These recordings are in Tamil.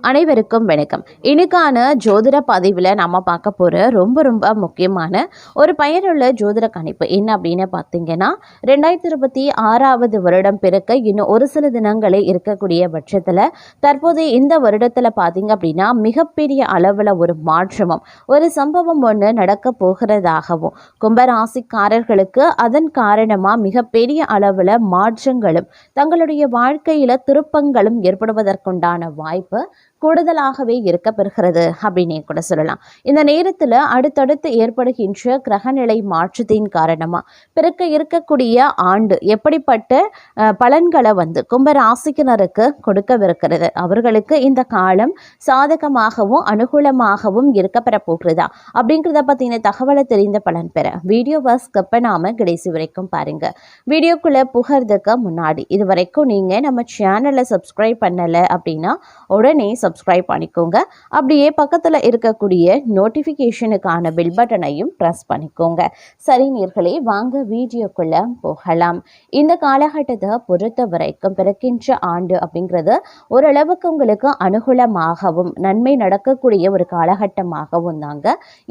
அனைவருக்கும் வணக்கம். இன்னைக்கான ஜோதிட பதிவில் நம்ம பார்க்க போகிற ரொம்ப ரொம்ப முக்கியமான ஒரு பயனுள்ள ஜோதிட கணிப்பு என்ன அப்படின்னு பார்த்தீங்கன்னா ரெண்டாயிரத்தி இருபத்தி ஆறாவது வருடம் பிறக்க இன்னும் ஒரு சில தினங்களே இருக்கக்கூடிய பட்சத்தில் தற்போது இந்த வருடத்தில் பார்த்தீங்க அப்படின்னா மிகப்பெரிய அளவில் ஒரு மாற்றமும் ஒரு சம்பவம் ஒன்று நடக்க போகிறதாகவும் கும்பராசிக்காரர்களுக்கு அதன் காரணமாக மிகப்பெரிய அளவில் மாற்றங்களும் தங்களுடைய வாழ்க்கையில் திருப்பங்களும் ஏற்படுவதற்குண்டான வாய்ப்பு கூடுதலாகவே இருக்க பெறுகிறது அப்படின்னே கூட சொல்லலாம். இந்த நேரத்தில் அடுத்தடுத்து ஏற்படுகின்ற கிரகநிலை மாற்றத்தின் காரணமாக பிறக்க இருக்கக்கூடிய ஆண்டு எப்படிப்பட்ட பலன்களை வந்து கும்பராசிக்கினருக்கு கொடுக்கவிருக்கிறது. அவர்களுக்கு இந்த காலம் சாதகமாகவும் அனுகூலமாகவும் இருக்க பெற போகிறதா அப்படிங்கிறத பற்றின தகவலை தெரிந்த பலன் பெற வீடியோவை ஸ்கிப் பண்ணாமல் கடைசி வரைக்கும் பாருங்க. வீடியோக்குள்ளே புகிறதுக்கு முன்னாடி இது வரைக்கும் நீங்கள் நம்ம சேனலை சப்ஸ்கிரைப் பண்ணலை அப்படின்னா உடனே சப்ஸ்கிரைப் பண்ணிக்கோங்க. அப்படியே பக்கத்தில் இருக்கக்கூடிய நோட்டிஃபிகேஷனுக்கான பில் பட்டனையும் ப்ரெஸ் பண்ணிக்கோங்க. சரி நீர்களே வாங்க வீடியோக்குள்ளே போகலாம். இந்த காலகட்டத்தை பொறுத்த வரைக்கும் பிறக்கின்ற ஆண்டு அப்படிங்கிறது ஓரளவுக்கு உங்களுக்கு அனுகூலமாகவும் நன்மை நடக்கக்கூடிய ஒரு காலகட்டமாகவும் தாங்க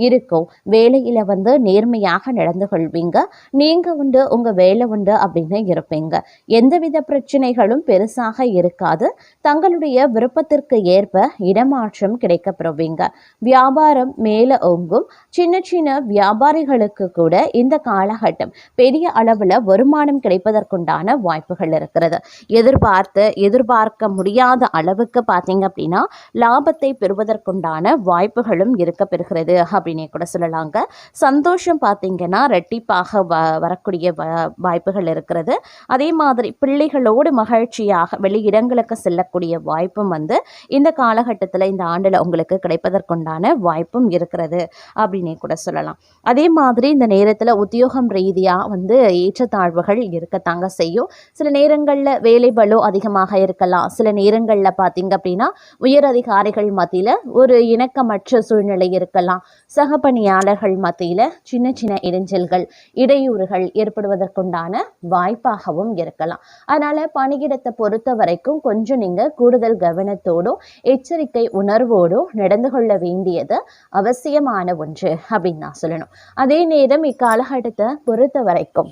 இருக்கும். வேலையில் வந்து நேர்மையாக நடந்து கொள்வீங்க. நீங்கள் உண்டு உங்கள் வேலை உண்டு அப்படின்னு இருப்பீங்க. எந்தவித பிரச்சனைகளும் பெருசாக இருக்காது. தங்களுடைய விருப்பத்திற்கு ஏற்ப ஏற்ப இடமாற்றம் கிடைக்க பெறுவீங்க வியாபாரம் மேல ஓங்கும். சின்ன சின்ன வியாபாரிகளுக்கு கூட இந்த காலகட்டம் பெரிய அளவில் வருமானம் கிடைப்பதற்குண்டான வாய்ப்புகள் இருக்கிறது. எதிர்பார்த்து எதிர்பார்க்க முடியாத அளவுக்கு பார்த்தீங்க அப்படின்னா லாபத்தை பெறுவதற்குண்டான வாய்ப்புகளும் இருக்க பெறுகிறது அப்படின்னே கூட சொல்லலாங்க. சந்தோஷம் பார்த்தீங்கன்னா ரெட்டிப்பாக வ வரக்கூடிய வாய்ப்புகள் இருக்கிறது. அதே மாதிரி பிள்ளைகளோடு மகிழ்ச்சியாக வெளியிடங்களுக்கு செல்லக்கூடிய வாய்ப்பும் வந்து இந்த காலகட்டத்தில் இந்த ஆண்டில் உங்களுக்கு கிடைப்பதற்குண்டான வாய்ப்பும் இருக்கிறது அப்படின்னே கூட சொல்லலாம். அதே மாதிரி இந்த நேரத்தில் உத்தியோகம் ரீதியாக வந்து ஏற்றத்தாழ்வுகள் இருக்கத்தாங்க செய்யும். சில நேரங்களில் வேலை பளு அதிகமாக இருக்கலாம். சில நேரங்களில் பார்த்தீங்க அப்படின்னா உயர் அதிகாரிகள் மத்தியில் ஒரு இணக்கமற்ற சூழ்நிலை இருக்கலாம். சக பணியாளர்கள் மத்தியில் சின்ன சின்ன இடைஞ்சல்கள் இடையூறுகள் ஏற்படுவதற்குண்டான வாய்ப்பாகவும் இருக்கலாம். அதனால் பணியிடத்தை பொறுத்த வரைக்கும் கொஞ்சம் நீங்கள் கூடுதல் கவனத்தோடும் எச்சரிக்கை உணர்வோடு நடந்து கொள்ள வேண்டியது அவசியமான ஒன்று அப்படின்னு நான் சொல்லணும். அதே நேரம் இக்காலகட்டத்தை பொறுத்த வரைக்கும்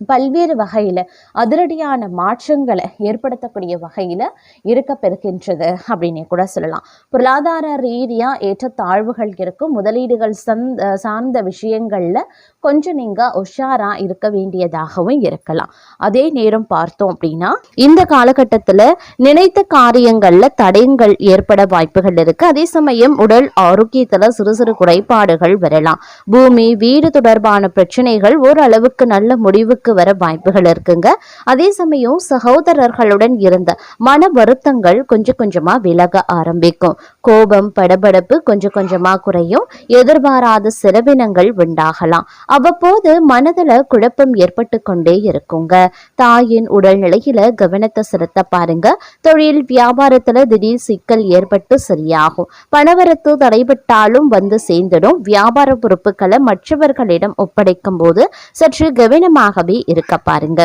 பல்வேறு வகையில் அதிரடியான மாற்றங்களை ஏற்படுத்தக்கூடிய வகையில் இருக்க பெறுகின்றது அப்படின்னே கூட சொல்லலாம். பொருளாதார ரீதியாக ஏற்றத்தாழ்வுகள் இருக்கும். முதலீடுகள் சந்த சார்ந்த விஷயங்களில் கொஞ்சம் நீங்கள் உஷாராக இருக்க வேண்டியதாகவும் இருக்கலாம். அதே நேரம் பார்த்தோம் அப்படின்னா இந்த காலகட்டத்தில் நினைத்த காரியங்களில் தடயங்கள் ஏற்பட வாய்ப்புகள் இருக்குது அதே சமயம் உடல் ஆரோக்கியத்தில் சிறு சிறு குறைபாடுகள் வரலாம். பூமி வீடு தொடர்பான பிரச்சனைகள் ஓரளவுக்கு நல்ல முடிவுக்கு வர வாய்ப்புகள் இருக்குங்க. அதே சமயம் சகோதரர்களுடன் இருந்த மன வருத்தங்கள் கொஞ்சம் கொஞ்சமா விலக ஆரம்பிக்கும். கோபம் படபடப்பு கொஞ்சம் கொஞ்சமா குறையும். எதிர்பாராத செலவினங்கள் உண்டாகலாம். அவ்வப்போது மனதுல குழப்பம் ஏற்பட்டு கொண்டே இருக்குங்க. தாயின் உடல்நிலையில கவனத்தை செலுத்த பாருங்க. தொழில் வியாபாரத்துல திடீர் சிக்கல் ஏற்பட்டு சரியாகும். பணவரத்து தடைபட்டாலும் வந்து சேர்ந்துடும். வியாபார பொறுப்புகளை மற்றவர்களிடம் ஒப்படைக்கும் போது சற்று கவனமாகவே இருக்க பாருங்க.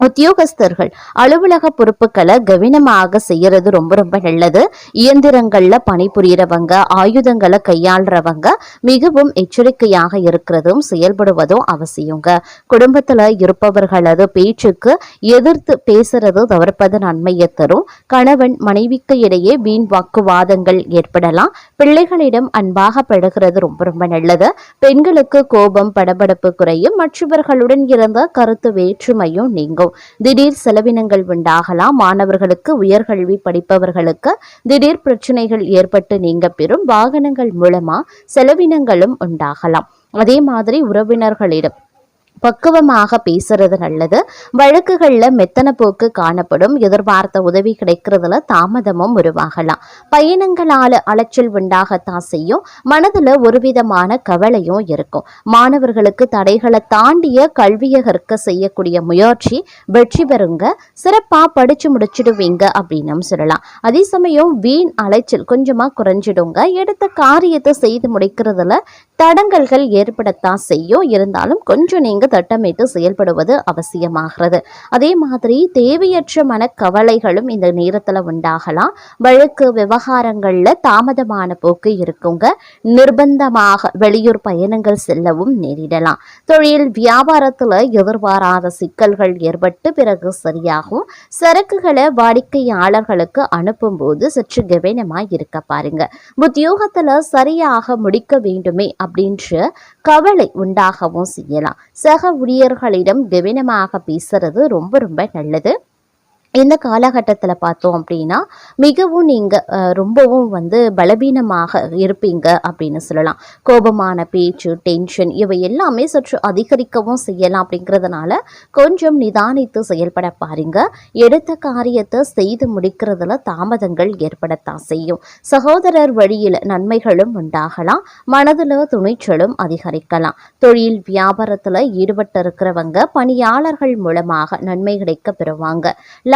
உத்தியோகஸ்தர்கள் அலுவலக பொறுப்புகளை கவனமாக செய்யறது ரொம்ப ரொம்ப நல்லது. இயந்திரங்கள்ல பணிபுரியறவங்க ஆயுதங்களை கையாளுறவங்க மிகவும் எச்சரிக்கையாக இருக்கிறதும் செயல்படுவதும் அவசியங்க. குடும்பத்துல இருப்பவர்களது பேச்சுக்கு எதிர்த்து பேசுறது தவிர்ப்பது நன்மையை தரும். கணவன் மனைவிக்கு இடையே வீண் வாக்குவாதங்கள் ஏற்படலாம். பிள்ளைகளிடம் அன்பாக பழகிறது ரொம்ப ரொம்ப நல்லது. பெண்களுக்கு கோபம் படபடப்பு குறையும். மற்றவர்களுடன் இருந்த கருத்து வேற்றுமையும் நீங்கும். திடீர் செலவினங்கள் உண்டாகலாம். மாணவர்களுக்கு உயர்கல்வி படிப்பவர்களுக்கு திடீர் பிரச்சனைகள் ஏற்பட்டு நீங்க பெறும் வாகனங்கள் மூலமா செலவினங்களும் உண்டாகலாம். அதே மாதிரி உறவினர்களிடம் பக்குவமாக பேசுறது நல்லது. வழக்குகள்ல மெத்தன போக்கு காணப்படும். எதிர்பார்த்த உதவி கிடைக்கிறதுல தாமதமும் உருவாகலாம். பயணங்களால அலைச்சல் உண்டாகத்தான் செய்யும். மனதுல ஒரு விதமான கவலையும் இருக்கும். மாணவர்களுக்கு தடைகளை தாண்டிய கல்வியை கற்க செய்யக்கூடிய முயற்சி வெற்றி பெறுங்க. சிறப்பா படிச்சு முடிச்சிடுவீங்க அப்படின்னு சொல்லலாம். அதே சமயம் வீண் அலைச்சல் கொஞ்சமா குறைஞ்சிடுங்க. எடுத்த காரியத்தை செய்து முடிக்கிறதுல தடங்கல்கள் ஏற்படத்தான் செய்யும். இருந்தாலும் கொஞ்சம் நீங்க நீங்க திட்டமிட்டு செயல்படுவது அவசியமாகிறது. அதே மாதிரி தேவையற்ற மனக்கவலைகளும் இந்த நேரத்தில் உண்டாகலாம். வழக்கு விவகாரங்களில் தாமதமான போக்கு இருக்குங்க. நிர்பந்தமாக வெளியூர் பயணங்கள் செல்லவும் நேரிடலாம். தொழில் வியாபாரத்தில் எதிர்பாராத சிக்கல்கள் ஏற்பட்டு பிறகு சரியாகும். சரக்குகளை வாடிக்கையாளர்களுக்கு அனுப்பும் போது சற்று கவனமாக இருக்க பாருங்க. உத்தியோகத்தில் சரியாக முடிக்க வேண்டுமே அப்படின்ற கவலை உண்டாகவும் செய்யலாம். சக ஊழியர்களிடம் கவனமாக பேசுறது ரொம்ப ரொம்ப நல்லது. இந்த காலகட்டத்தில் பார்த்தோம் அப்படின்னா மிகவும் நீங்கள் ரொம்பவும் வந்து பலவீனமாக இருப்பீங்க அப்படின்னு சொல்லலாம். கோபமான பேச்சு டென்ஷன் இவை எல்லாமே சற்று அதிகரிக்கவும் செய்யலாம் அப்படிங்கிறதுனால கொஞ்சம் நிதானித்து செயல்பட பாருங்க. எடுத்த காரியத்தை செய்து முடிக்கிறதுல தாமதங்கள் ஏற்படத்தான் செய்யும். சகோதரர் வழியில் நன்மைகளும் உண்டாகலாம். மனதில் துணிச்சலும் அதிகரிக்கலாம். தொழில் வியாபாரத்தில் ஈடுபட்டு இருக்கிறவங்க பணியாளர்கள் மூலமாக நன்மை கிடைக்க பெறுவாங்க.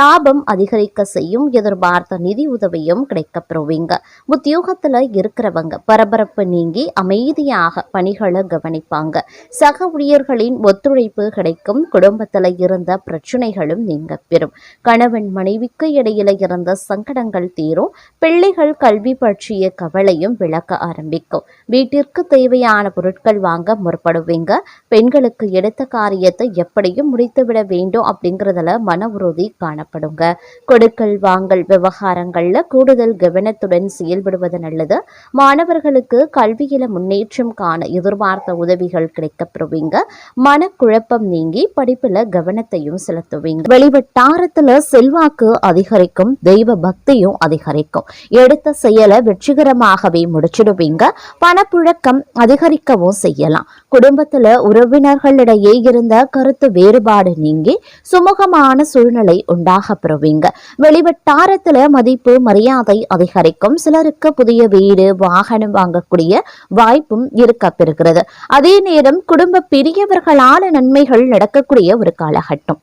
லாபம் அதிகரிக்க செய்யும் எதிர்பார்த்த நிதி உதவியும் கிடைக்க பெறுவீங்க உத்தியோகத்துல இருக்கிறவங்க பரபரப்பு நீங்கி அமைதியாக பணிகளை கவனிப்பாங்க. சக ஊழியர்களின் ஒத்துழைப்பு கிடைக்கும். குடும்பத்துல இருந்த பிரச்சனைகளும் நீங்க பெறும். கணவன் மனைவிக்கு இடையில இருந்த சங்கடங்கள் தீரும். பிள்ளைகள் கல்வி பற்றிய கவலையும் விளக்க ஆரம்பிக்கும். வீட்டிற்கு தேவையான பொருட்கள் வாங்க முற்படுவீங்க. பெண்களுக்கு எடுத்த காரியத்தை எப்படியும் முடித்துவிட வேண்டும் அப்படிங்கிறதுல மன உறுதி காணப்படும். காணப்படுங்க கொடுக்கல் வாங்கல் விவகாரங்களில் கூடுதல் கவனத்துடன் செயல்படுவது நல்லது. மாணவர்களுக்கு கல்வியில முன்னேற்றம் காண எதிர்பார்த்த உதவிகள் கிடைக்கப்பெறுவீங்க. மனக்குழப்பம் நீங்கி படிப்புல கவனத்தையும் செலுத்துவீங்க. வெளிவட்டாரத்துல செல்வாக்கு அதிகரிக்கும் தெய்வ பக்தியும் அதிகரிக்கும். எடுத்த செயலை வெற்றிகரமாகவே முடிச்சிடுவீங்க. பணப்புழக்கம் அதிகரிக்கவும் செய்யலாம். குடும்பத்துல உறவினர்களிடையே இருந்த கருத்து வேறுபாடு நீங்கி சுமூகமான சூழ்நிலை உண்டாக பெறுவீங்க வெளிவட்டாரத்துல மதிப்பு மரியாதை அதிகரிக்கும். சிலருக்கு புதிய வீடு வாகனம் வாங்கக்கூடிய வாய்ப்பும் இருக்க பெறுகிறது. அதே நேரம் குடும்ப பெரியவர்களால நன்மைகள் நடக்கக்கூடிய ஒரு காலகட்டம்.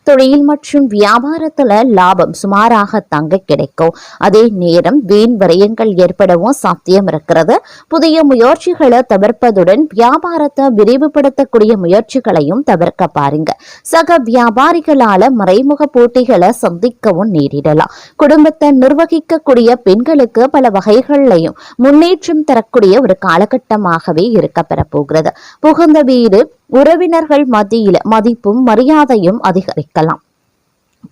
தொழில் மற்றும் வியாபாரத்துல லாபம் சுமாராக தங்க கிடைக்கும். அதே நேரம் வீண் விரயங்கள் ஏற்படவும் சாத்தியம் இருக்கிறது. புதிய முயற்சிகளை தவிர்ப்பதுடன் வியாபாரத்தை விரிவுபடுத்தக்கூடிய முயற்சிகளையும் தவிர்க்க பாருங்க. சக வியாபாரிகளால மறைமுக போட்டிகளை சந்திக்கவும் நேரிடலாம். குடும்பத்தை நிர்வகிக்கக்கூடிய பெண்களுக்கு பல வகைகள்லையும் முன்னேற்றம் தரக்கூடிய ஒரு காலகட்டமாகவே இருக்க பெறப்போகிறது புகுந்த வீடு உறவினர்கள் மத்தியில் மதிப்பும் மரியாதையும் அதிகரிக்கலாம்.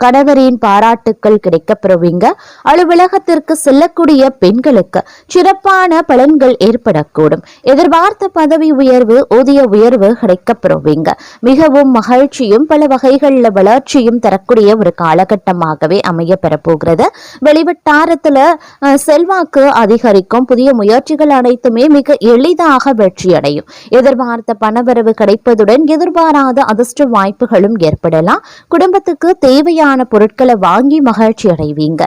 கணவரின் பாராட்டுக்கள் கிடைக்கப்பெறுவீங்க. அலுவலகத்திற்கு செல்லக்கூடிய பெண்களுக்கு சிறப்பான பலன்கள் ஏற்படக்கூடும். எதிர்பார்த்த பதவி உயர்வு ஊதிய உயர்வு கிடைக்கப்பெறுவீங்க. மிகவும் மகிழ்ச்சியும் பல வகைகளில் வளர்ச்சியும் தரக்கூடிய ஒரு காலகட்டமாகவே அமைய பெறப்போகிறது. வெளிவட்டாரத்தில் செல்வாக்கு அதிகரிக்கும். புதிய முயற்சிகள் அனைத்துமே மிக எளிதாக வெற்றியடையும். எதிர்பார்த்த பணவரவு கிடைப்பதுடன் எதிர்பாராத அதிர்ஷ்ட வாய்ப்புகளும் ஏற்படலாம். குடும்பத்துக்கு தேவையான பொருட்களை வாங்கி மகிழ்ச்சி அடைவீங்க